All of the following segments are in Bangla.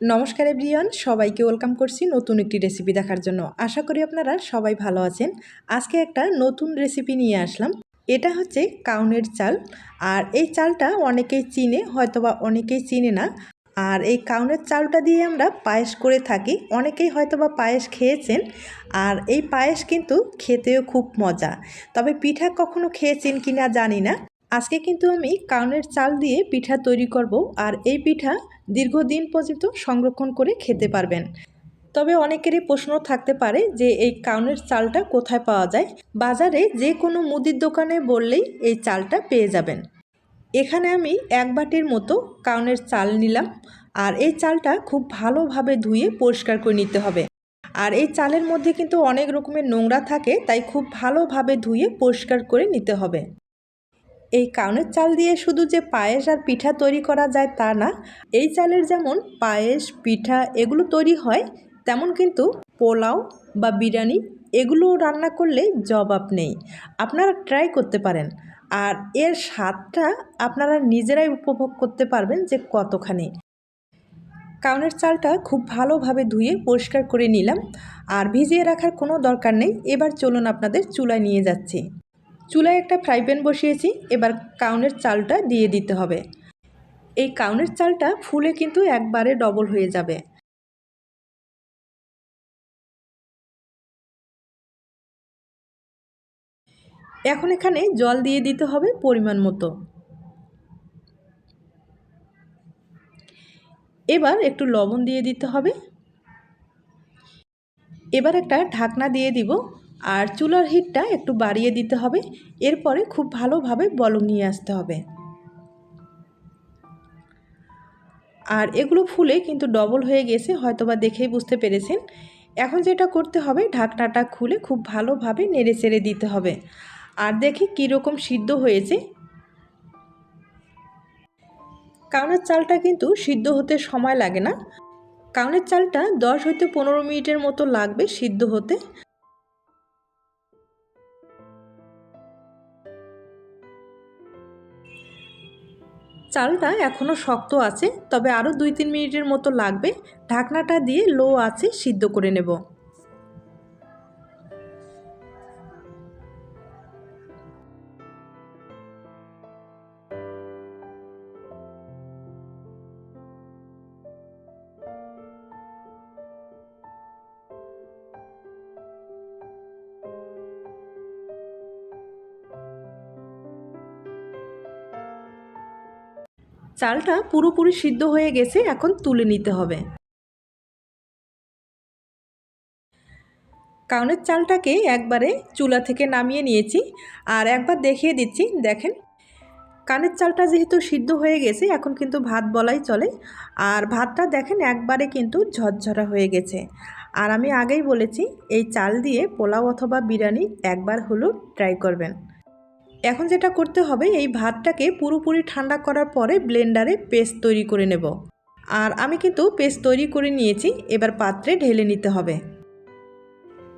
নমস্কার এভরিওয়ান, সবাইকে ওয়েলকাম করছি নতুন একটি রেসিপি দেখার জন্য। আশা করি আপনারা সবাই ভালো আছেন। আজকে একটা নতুন রেসিপি নিয়ে আসলাম। এটা হচ্ছে কাউনের চাল। আর এই চালটা অনেকেই চিনে, হয়তোবা অনেকেই চিনে না। আর এই কাউনের চালটা দিয়ে আমরা পায়েস করে থাকি। অনেকেই হয়তোবা পায়েস খেয়েছেন। আর এই পায়েস কিন্তু খেতেও খুব মজা। তবে পিঠা কখনো খেয়েছেন কিনা জানি না। আজকে কিন্তু আমি কাউনের চাল দিয়ে পিঠা তৈরি করব আর এই পিঠা দীর্ঘদিন পর্যন্ত সংরক্ষণ করে খেতে পারবেন। তবে অনেকেরই প্রশ্ন থাকতে পারে যে এই কাউনের চালটা কোথায় পাওয়া যায়? বাজারে যে কোনো মুদির দোকানে বললেই এই চালটা পেয়ে যাবেন। এখানে আমি এক বাটির মতো কাউনের চাল নিলাম আর এই চালটা খুব ভালোভাবে ধুয়ে পরিষ্কার করে নিতে হবে। আর এই চালের মধ্যে কিন্তু অনেক রকমের নোংরা থাকে, তাই খুব ভালোভাবে ধুয়ে পরিষ্কার করে নিতে হবে। এই কাউনের চাল দিয়ে শুধু যে পায়েস আর পিঠা তৈরি করা যায় তা না, এই চালের যেমন পায়েস, পিঠা এগুলো তৈরি হয়, তেমন কিন্তু পোলাও বা বিরিয়ানি এগুলো রান্না করলে জবাব নেই। আপনারা ট্রাই করতে পারেন। আর এর স্বাদটা আপনারা নিজেরাই উপভোগ করতে পারবেন যে কতখানি। কাউনের চালটা খুব ভালোভাবে ধুয়ে পরিষ্কার করে নিলাম। আর ভিজিয়ে রাখার কোনো দরকার নেই। এবার চলুন আপনাদের চুলায় নিয়ে যাচ্ছি। চুলায় একটা ফ্রাই প্যান বসিয়েছি, এবার কাউনের চালটা দিয়ে দিতে হবে। এই কাউনের চালটা ফুলে কিন্তু একবারে ডবল হয়ে যাবে। এখন এখানে জল দিয়ে দিতে হবে পরিমাণ মতো। এবার একটু লবণ দিয়ে দিতে হবে। এবার একটা ঢাকনা দিয়ে দিব। আর চুলার হিটটা একটু বাড়িয়ে দিতে হবে, এরপরে খুব ভালোভাবে বলং নিয়ে আসতে হবে। আর এগুলো ফুলে কিন্তু ডবল হয়ে গেছে, হয়তোবা দেখেই বুঝতে পেরেছেন। এখন যেটা করতে হবে, ঢাকনাটা খুলে খুব ভালোভাবে নেড়ে চেড়ে দিতে হবে। আর দেখি কীরকম সিদ্ধ হয়েছে। কাউনের চালটা কিন্তু সিদ্ধ হতে সময় লাগে না। কাউনের চালটা দশ হইতে পনেরো মিনিটের মতো লাগবে সিদ্ধ হতে। চালটা এখনও শক্ত আছে, তবে আরও দুই তিন মিনিটের মতো লাগবে। ঢাকনাটা দিয়ে লো আছে সিদ্ধ করে নেব। চালটা পুরোপুরি সিদ্ধ হয়ে গেছে, এখন তুলে নিতে হবে। কাউনের চালটাকে একবারে চুলা থেকে নামিয়ে নিয়েছি আর একবার দেখিয়ে দিচ্ছি, দেখেন। কানের চালটা যেহেতু সিদ্ধ হয়ে গেছে, এখন কিন্তু ভাত বলাই চলে। আর ভাতটা দেখেন একবারে কিন্তু ঝরঝরা হয়ে গেছে। আর আমি আগেই বলেছি, এই চাল দিয়ে পোলাও অথবা বিরিয়ানি একবার হলেও ট্রাই করবেন। এখন যেটা করতে হবে, এই ভাতটাকে পুরোপুরি ঠান্ডা করার পরে ব্লেন্ডারে পেস্ট তৈরি করে নেব। আর আমি কিন্তু পেস্ট তৈরি করে নিয়েছি, এবার পাত্রে ঢেলে নিতে হবে।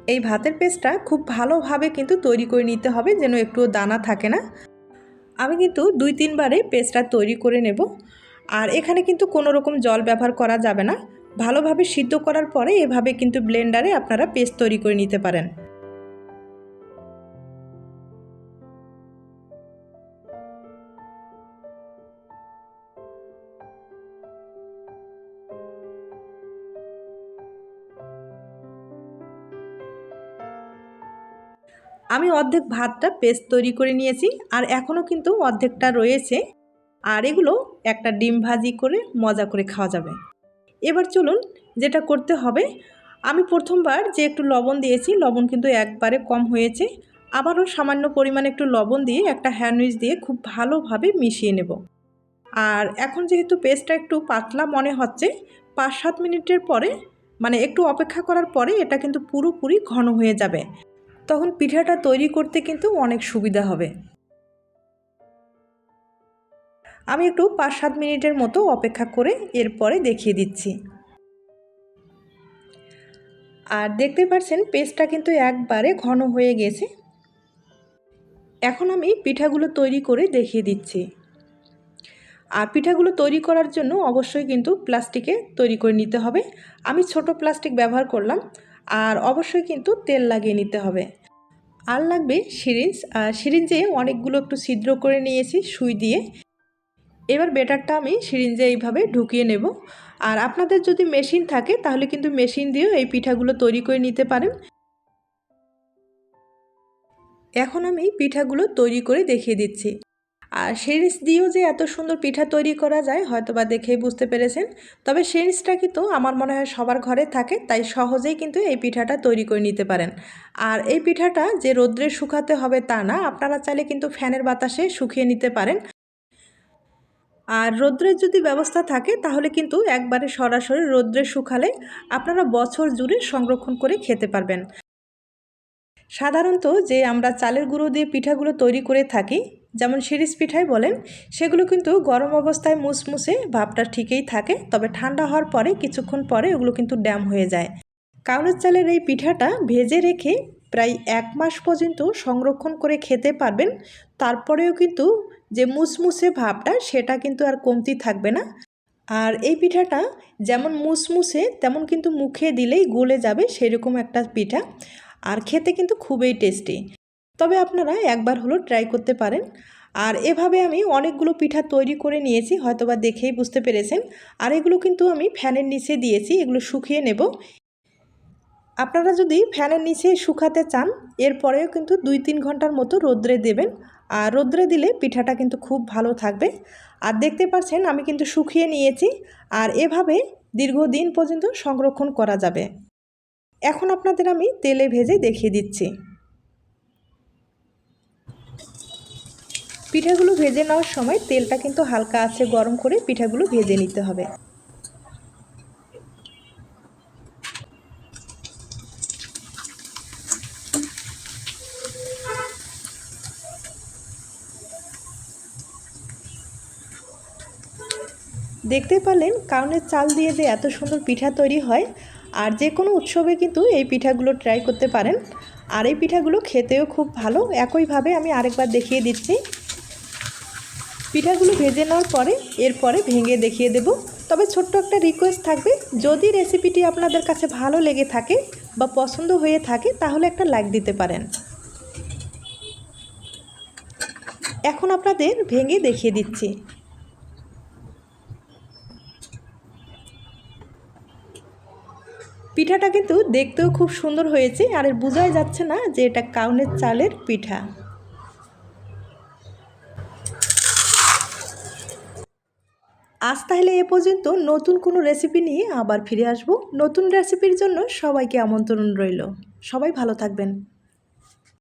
এই ভাতের পেস্টটা খুব ভালোভাবে কিন্তু তৈরি করে নিতে হবে, যেন একটুও দানা থাকে না। আমি কিন্তু দুই তিনবারে পেস্টটা তৈরি করে নেব। আর এখানে কিন্তু কোনো রকম জল ব্যবহার করা যাবে না। ভালোভাবে সিদ্ধ করার পরে এভাবে কিন্তু ব্লেন্ডারে আপনারা পেস্ট তৈরি করে নিতে পারেন। আমি অর্ধেক ভাতটা পেস্ট তৈরি করে নিয়েছি আর এখনও কিন্তু অর্ধেকটা রয়েছে। আর এগুলো একটা ডিম ভাজি করে মজা করে খাওয়া যাবে। এবার চলুন যেটা করতে হবে, আমি প্রথমবার যে একটু লবণ দিয়েছি, লবণ কিন্তু একবারে কম হয়েছে। আবারও সামান্য পরিমাণে একটু লবণ দিয়ে একটা হ্যান্ডউইচ দিয়ে খুব ভালোভাবে মিশিয়ে নেব। আর এখন যেহেতু পেস্টটা একটু পাতলা মনে হচ্ছে, পাঁচ সাত মিনিটের পরে মানে একটু অপেক্ষা করার পরে এটা কিন্তু পুরোপুরি ঘন হয়ে যাবে। তখন পিঠাটা তৈরি করতে কিন্তু অনেক সুবিধা হবে। আমি একটু পাঁচ সাত মিনিটের মতো অপেক্ষা করে এরপরে দেখিয়ে দিচ্ছি। আর দেখতে পাচ্ছেন, পেস্টটা কিন্তু একবারে ঘন হয়ে গেছে। এখন আমি পিঠাগুলো তৈরি করে দেখিয়ে দিচ্ছি। আর পিঠাগুলো তৈরি করার জন্য অবশ্যই কিন্তু প্লাস্টিকে তৈরি করে নিতে হবে। আমি ছোট প্লাস্টিক ব্যবহার করলাম। আর অবশ্যই কিন্তু তেল লাগিয়ে নিতে হবে। আর লাগবে সিরিঞ্জ। আর সিরিঞ্জে অনেকগুলো একটু ছিদ্র করে নিয়েছি সুই দিয়ে। এবার বেটারটা আমি সিরিঞ্জে এইভাবে ঢুকিয়ে নেব। আর আপনাদের যদি মেশিন থাকে, তাহলে কিন্তু মেশিন দিয়েও এই পিঠাগুলো তৈরি করে নিতে পারেন। এখন আমি পিঠাগুলো তৈরি করে দেখিয়ে দিচ্ছি। আর সিরিঞ্জ দিয়েও যে এত সুন্দর পিঠা তৈরি করা যায় হয়তো বা দেখেই বুঝতে পেরেছেন। তবে সিরিঞ্জটা কিন্তু আমার মনে হয় সবার ঘরে থাকে, তাই সহজেই কিন্তু এই পিঠাটা তৈরি করে নিতে পারেন। আর এই পিঠাটা যে রোদ্রে শুকাতে হবে তা না, আপনারা চাইলে কিন্তু ফ্যানের বাতাসে শুকিয়ে নিতে পারেন। আর রৌদ্রের যদি ব্যবস্থা থাকে, তাহলে কিন্তু একবারে সরাসরি রৌদ্রে শুকালে আপনারা বছর জুড়ে সংরক্ষণ করে খেতে পারবেন। সাধারণত যে আমরা চালের গুঁড়ো দিয়ে পিঠাগুলো তৈরি করে থাকি যেমন শিরিষ পিঠাই বলেন, সেগুলো কিন্তু গরম অবস্থায় মুসমুসে ভাবটা ঠিকই থাকে, তবে ঠান্ডা হওয়ার পরে কিছুক্ষণ পরে ওগুলো কিন্তু ড্যাম হয়ে যায়। কাউনের চালের এই পিঠাটা ভেজে রেখে প্রায় এক মাস পর্যন্ত সংরক্ষণ করে খেতে পারবেন, তারপরেও কিন্তু যে মুসমুসে ভাবটা সেটা কিন্তু আর কমতি থাকবে না। আর এই পিঠাটা যেমন মুসমুসে, তেমন কিন্তু মুখে দিলেই গলে যাবে সেরকম একটা পিঠা, আর খেতে কিন্তু খুবই টেস্টি। তবে আপনারা একবার হলো ট্রাই করতে পারেন। আর এভাবে আমি অনেকগুলো পিঠা তৈরি করে নিয়েছি, হয়তোবা দেখেই বুঝতে পেরেছেন। আর এগুলো কিন্তু আমি ফ্যানের নিচে দিয়েছি, এগুলো শুকিয়ে নেব। আপনারা যদি ফ্যানের নিচে শুকাতে চান, এরপরেও কিন্তু দুই তিন ঘণ্টার মতো রোদ্রে দেবেন। আর রোদ্রে দিলে পিঠাটা কিন্তু খুব ভালো থাকবে। আর দেখতে পাচ্ছেন, আমি কিন্তু শুকিয়ে নিয়েছি। আর এভাবে দীর্ঘদিন পর্যন্ত সংরক্ষণ করা যাবে। এখন আপনাদের আমি তেলে ভেজে দেখিয়ে দিচ্ছি। পিঠাগুলো ভেজে নেওয়ার সময় তেলটা কিন্তু হালকা আছে গরম করে পিঠাগুলো ভেজে নিতে হবে। দেখতে পারলেন কাউনের চাল দিয়ে যে এত সুন্দর পিঠা তৈরি হয়, আর যে কোনো উৎসবে কিন্তু এই পিঠাগুলো ট্রাই করতে পারেন। আর এই পিঠাগুলো খেতেও খুব ভালো। একইভাবে আমি আরেকবার দেখিয়ে দিচ্ছি। পিঠাগুলো ভেজে নেওয়ার পরে এরপরে ভেঙে দেখিয়ে দেব। তবে ছোট্ট একটা রিকোয়েস্ট থাকবে, যদি রেসিপিটি আপনাদের কাছে ভালো লেগে থাকে বা পছন্দ হয়ে থাকে, তাহলে একটা লাইক দিতে পারেন। এখন আপনাদের ভেঙে দেখিয়ে দিচ্ছি। পিঠাটা কিন্তু দেখতেও খুব সুন্দর হয়েছে, আর বোঝাই যাচ্ছে না যে এটা কাউনের চালের পিঠা। আজ তাহলে এ পর্যন্ত নতুন কোনো রেসিপি নিয়ে আবার ফিরে আসব। নতুন রেসিপির জন্য সবাইকে আমন্ত্রণ রইল। সবাই ভালো থাকবেন।